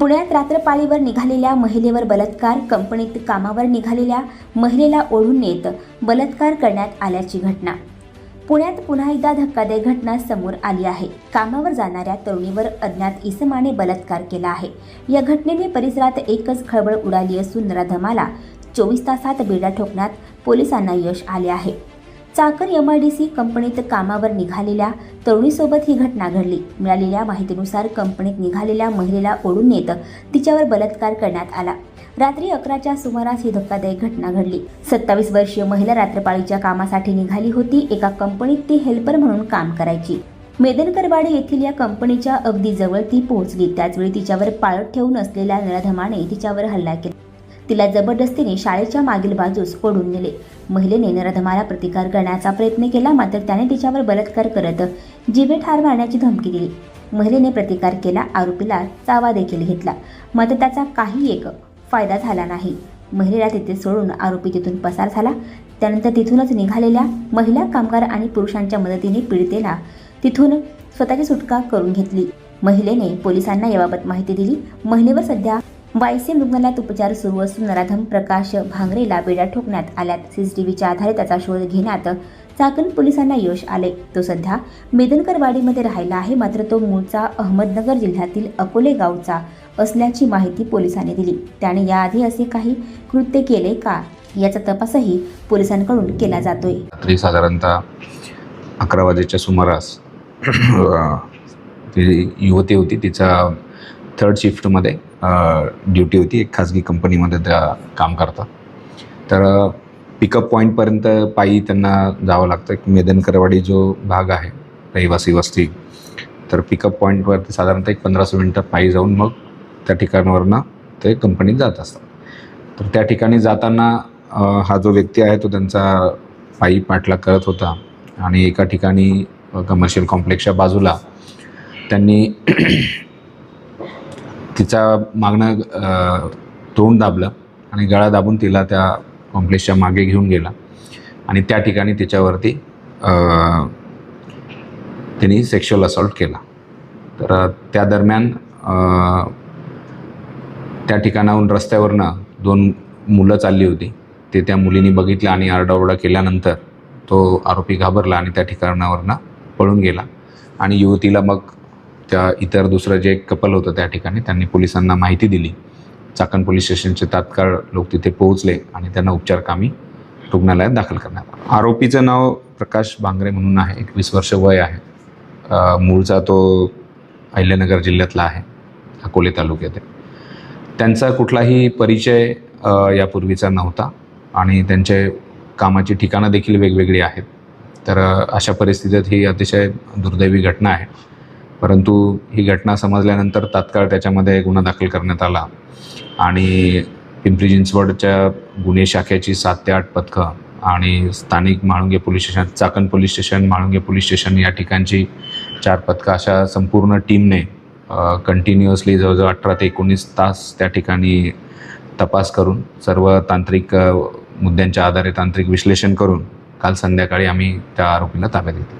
पुण्यात रात्रपाळीवर निघालेल्या महिलेवर बलात्कार कंपनीत कामावर निघालेल्या महिलेला ओढून नेत बलात्कार करण्यात आल्याची घटना. पुण्यात पुन्हा एकदा धक्कादायक घटना समोर आली आहे. कामावर जाणाऱ्या तरुणीवर अज्ञात इसमाने बलात्कार केला आहे. या घटनेने परिसरात एकच खळबळ उडाली असून नराधमाला चोवीस तासात बेडा ठोकण्यात पोलिसांना यश आले आहे. Chakan M I D C कंपनीत कामावर निघालेल्या तरुणीसोबत ही घटना घडली. मिळालेल्या माहितीनुसार कंपनीत निघालेल्या महिलेला ओढून नेत तिच्यावर बलात्कार करण्यात आला. रात्री अकराच्या सुमारास ही धक्कादायक घटना घडली. सत्तावीस वर्षीय महिला रात्रपाळीच्या कामासाठी निघाली होती. एका कंपनीत ती हेल्पर म्हणून काम करायची. मेदनकरवाडी येथील या कंपनीच्या अगदी जवळ ती पोहोचली. त्याचवेळी तिच्यावर पाळत ठेवून असलेल्या नराधमाने तिच्यावर हल्ला केला. तिला जबरदस्तीने शाळेच्या मागील बाजूस ओढून नेले. महिलेने नरधमाला प्रतिकार करण्याचा प्रयत्न केला मात्र त्याने तिच्यावर बलात्कार करत जिवे ठार मारण्याची धमकी दिली. महिलेने प्रतिकार केला आरोपीला चावा देखील घेतला मात्र त्याचा काही एक फायदा झाला नाही. महिलेला तिथे सोडून आरोपी तिथून पसार झाला. त्यानंतर तिथूनच निघालेल्या महिला कामगार आणि पुरुषांच्या मदतीने पीडितेला तिथून स्वतःची सुटका करून घेतली. महिलेने पोलिसांना याबाबत माहिती दिली. महिलेवर सध्या वायसीएम रुग्णालयात उपचार सुरू असून नराधम प्रकाश भांगरेला बेड्या ठोकण्यात आल्यात. सीसीटीव्हीच्या आधारे त्याचा शोध घेण्यात चाकण पोलिसांना यश आले. तो सध्या मेदनकरवाडीमध्ये राहिला आहे. मात्र तो मूळचा अहमदनगर जिल्ह्यातील अकोले गावचा असल्याची माहिती पोलिसांनी दिली. त्याने याआधी असे काही कृत्य केले का? याचा तपासही पोलिसांकडून केला जातोय. रात्री साधारणतः अकरा वाजेच्या सुमारास ती युवती होती. तिचा थर्ड शिफ्टमध्ये ड्युटी होती. एक खाजगी कंपनीमध्ये त्या काम करतात. तर पिकअप पॉईंटपर्यंत पायी त्यांना जावं लागतं. एक मेदनकरवाडी जो भाग आहे रहिवासी वस्ती तर पिकअप पॉईंटवरती साधारणतः एक पंधराशे मिनटं पायी जाऊन मग त्या ठिकाणावरनं ते कंपनीत जात असतात. तर त्या ठिकाणी जाताना हा जो व्यक्ती आहे तो त्यांचा पायी पाठलाग करत होता आणि एका ठिकाणी कमर्शियल कॉम्प्लेक्सच्या बाजूला त्यांनी तिचा मागणं तोंड दाबलं आणि गळा दाबून तिला त्या कॉम्प्लेक्सच्या मागे घेऊन गेला. आणि त्या ठिकाणी तिच्यावरती अ, सेक्शुअल असॉल्ट केला. तर त्या दरम्यान त्या ठिकाणाहून रस्त्यावरनं दोन मुलं चालली होती. ते त्या मुलीने बघितलं आणि आरडाओरडा केल्यानंतर तो आरोपी घाबरला आणि त्या ठिकाणावरनं पळून गेला. आणि युवतीला मग त्या इतर दुसरं जे कपल होतं त्या ठिकाणी त्यांनी पोलिसांना माहिती दिली. चाकण पोलीस स्टेशनचे तात्काळ लोक तिथे पोहोचले आणि त्यांना उपचार कामी रुग्णालयात दाखल करण्यात आलं. आरोपीचं नाव प्रकाश बांगरे म्हणून आहे एकवीस वर्ष वय आहे. मूळचा तो अहिल्यानगर जिल्ह्यातला आहे अकोले तालुक्यात त्यांचा कुठलाही परिचय यापूर्वीचा नव्हता आणि त्यांचे कामाची ठिकाणं देखील वेगवेगळी आहेत. तर अशा परिस्थितीत ही अतिशय दुर्दैवी घटना आहे. परंतु ही घटना समजल्यानंतर तात्काळ त्याच्यामध्ये गुन्हा दाखल करण्यात आला. आणि पिंपरी चिंचवडच्या गुन्हे शाखेची सात ते आठ पथकं आणि स्थानिक Mhalunge police station Chakan police station Mhalunge police station या ठिकाणची चार पथकं अशा संपूर्ण टीमने कंटिन्युअसली जवळजवळ अठरा ते एकोणीस तास त्या ठिकाणी तपास करून सर्व तांत्रिक मुद्द्यांच्या आधारे तांत्रिक विश्लेषण करून काल संध्याकाळी आम्ही त्या आरोपीला ताब्यात घेतलं.